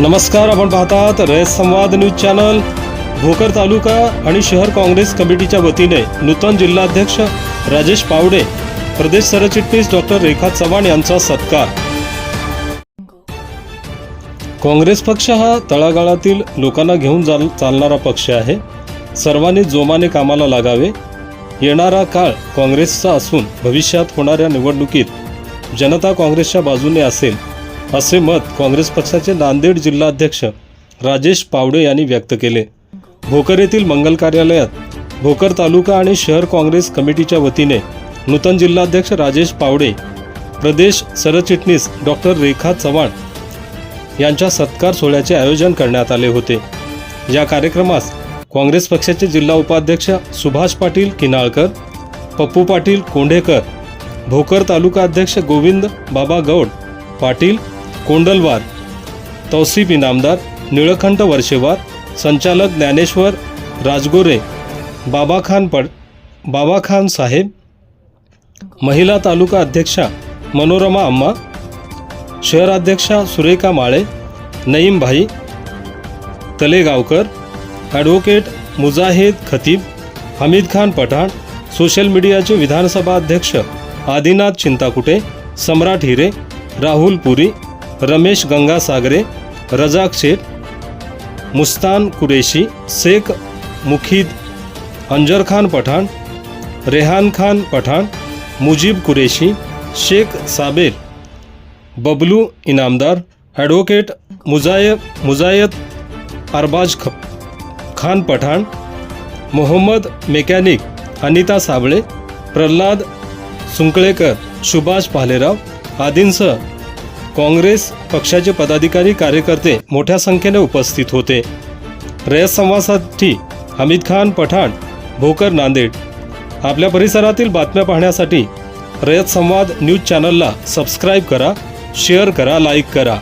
नमस्कार आपण पाहतात रयत संवाद न्यूज चॅनल. भोकर तालुका आणि शहर काँग्रेस कमिटीच्या वतीने नूतन जिल्हाध्यक्ष राजेश पावडे प्रदेश सरचिटणीस डॉक्टर रेखा चव्हाण यांचा सत्कार. काँग्रेस पक्ष हा तळागाळातील लोकांना घेऊन जा चालणारा पक्ष आहे. सर्वांनी जोमाने कामाला लागावे. येणारा काळ काँग्रेसचा असून भविष्यात होणाऱ्या निवडणुकीत जनता काँग्रेसच्या बाजूने असेल. असे मत काँग्रेस पक्षाचे नांदेड जिल्हाध्यक्ष राजेश पावडे यांनी व्यक्त केले. भोकर येथील मंगल कार्यालयात भोकर तालुका आणि शहर काँग्रेस कमिटीच्या वतीने नूतन जिल्हाध्यक्ष राजेश पावडे प्रदेश सरचिटणीस डॉक्टर रेखा चव्हाण यांच्या सत्कार सोहळ्याचे आयोजन करण्यात आले होते. या कार्यक्रमास काँग्रेस पक्षाचे जिल्हा उपाध्यक्ष सुभाष पाटील किनाळकर पप्पू पाटील कोंढेकर भोकर तालुका अध्यक्ष गोविंद बाबा गौड पाटील कोंडलवार तौसिफ इनामदार निळकंठ वर्षेवार संचालक ज्ञानेश्वर राजगोरे बाबाखान पड बाबाखान साहेब महिला तालुका अध्यक्षा मनोरमा अम्मा शहराध्यक्षा सुरेखा माळे नईमभाई तलेगावकर ॲडव्होकेट मुजाहिद खतीब हमीद खान पठाण सोशल मीडियाचे विधानसभा अध्यक्ष आदिनाथ चिंताकुटे सम्राट हिरे राहुल पुरी रमेश गंगासागरे रजाक शेख मुस्तान कुरेशी शेख मुखीद अंजर खान पठाण रेहान खान पठाण मुजीब कुरेशी शेख साबेर बबलू इनामदार ॲडव्होकेट मुजाय मुजायत अरबाज ख खान पठाण मोहम्मद मेकॅनिक अनिता साबळे प्रल्हाद सुंकळेकर सुभाष पालेराव आदींसह काँग्रेस पक्षाचे पदाधिकारी कार्यकर्ते मोठ्या संख्येने उपस्थित होते. रयत संवादासाठी हमीद खान पठाण भोकर नांदेड. आपल्या परिसरातील बातम्या पाहण्यासाठी रयत संवाद न्यूज चॅनलला सबस्क्राईब करा शेअर करा लाईक करा.